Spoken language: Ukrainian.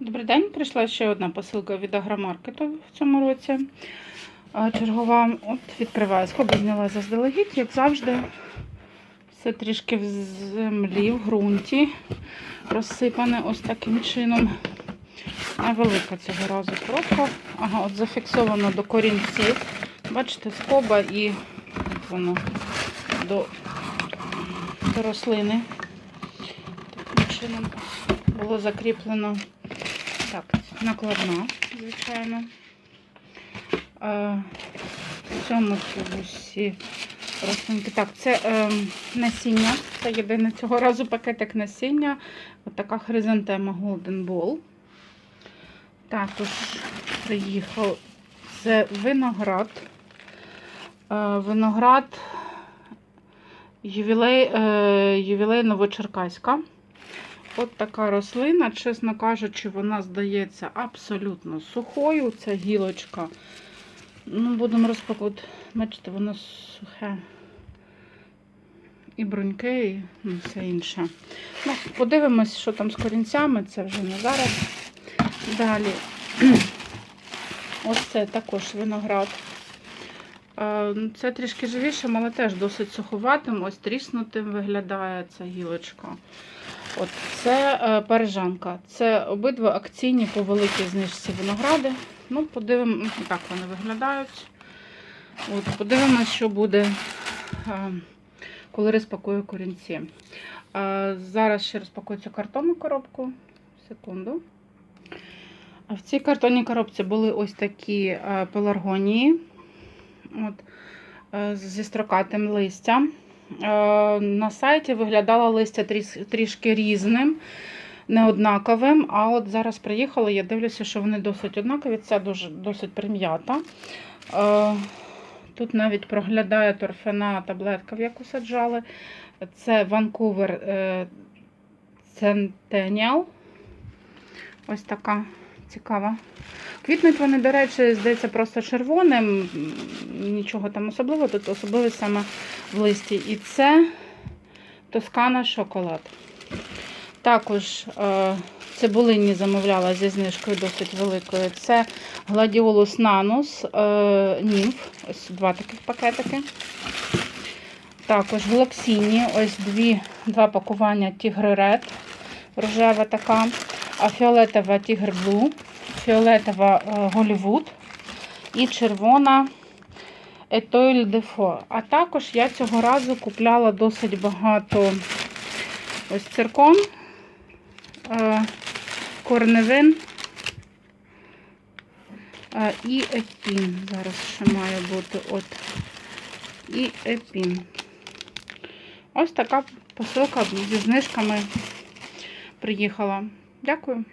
Добрий день. Прийшла ще одна посилка від агромаркету в цьому році. Чергова. От відкриваю. Схоби зняла заздалегідь, як завжди. Все трішки в землі, в ґрунті розсипане ось таким чином. Невелика цього разу коробка. Ага, от зафіксовано до корінців. Бачите, скоба і воно до, до рослини. Таким чином було закріплено. Так, накладна, звичайно. В цьому тубусі рослинки. Так, це е, насіння. Це єдине цього разу пакетик насіння. Ось така хризантема Golden Ball. Також приїхав це виноград. Е, Виноград ювілей, е, ювілей Новочеркаська. От така рослина, чесно кажучи, вона здається абсолютно сухою. Ця гілочка. Ну, будемо розпакувати. Бачите, воно сухе. І бруньки, і ну, все інше. Ну, подивимось, що там з корінцями, це вже не зараз. Далі. Ось це також виноград. Ну, Це трішки живішим, але теж досить суховатим. Ось тріснутим виглядає ця гілочка. От Це е, парижанка. Це обидва акційні по великій знижці виногради. Ну, подивимось, так вони виглядають. От, Подивимось, що буде, е, коли розпакую корінці. Е, Зараз ще розпакую цю картонну коробку. Секунду. В цій картонній коробці були ось такі е, пеларгонії от, е, зі строкатим листям. Е, На сайті виглядало листя трішки різним, неоднаковим. А от зараз приїхала, я дивлюся, що вони досить однакові. Ця дуже, досить прим'ята. Е, Тут навіть проглядає торфяна таблетка, в яку саджали. Це Vancouver е, Centennial. Ось така цікава. Квітнуть вони, до речі, здається, просто червоним. Нічого там особливого, тут особливість саме в листі. І це Тоскана шоколад. Також е, цибулині замовляла зі знижкою досить великою. Це Gladioolus nanus е, німф. Ось два таких пакетики. Також глоксіні, ось дві, два пакування Тігри Ред, рожева така, фіолетова Тігр Блу, фіолетова е, Голівуд і червона Етойль Дефо. А також я цього разу купляла досить багато ось циркон, е, корневин е, і епін. Зараз ще має бути от і епін. Ось така посилка зі знижками приїхала. Дякую.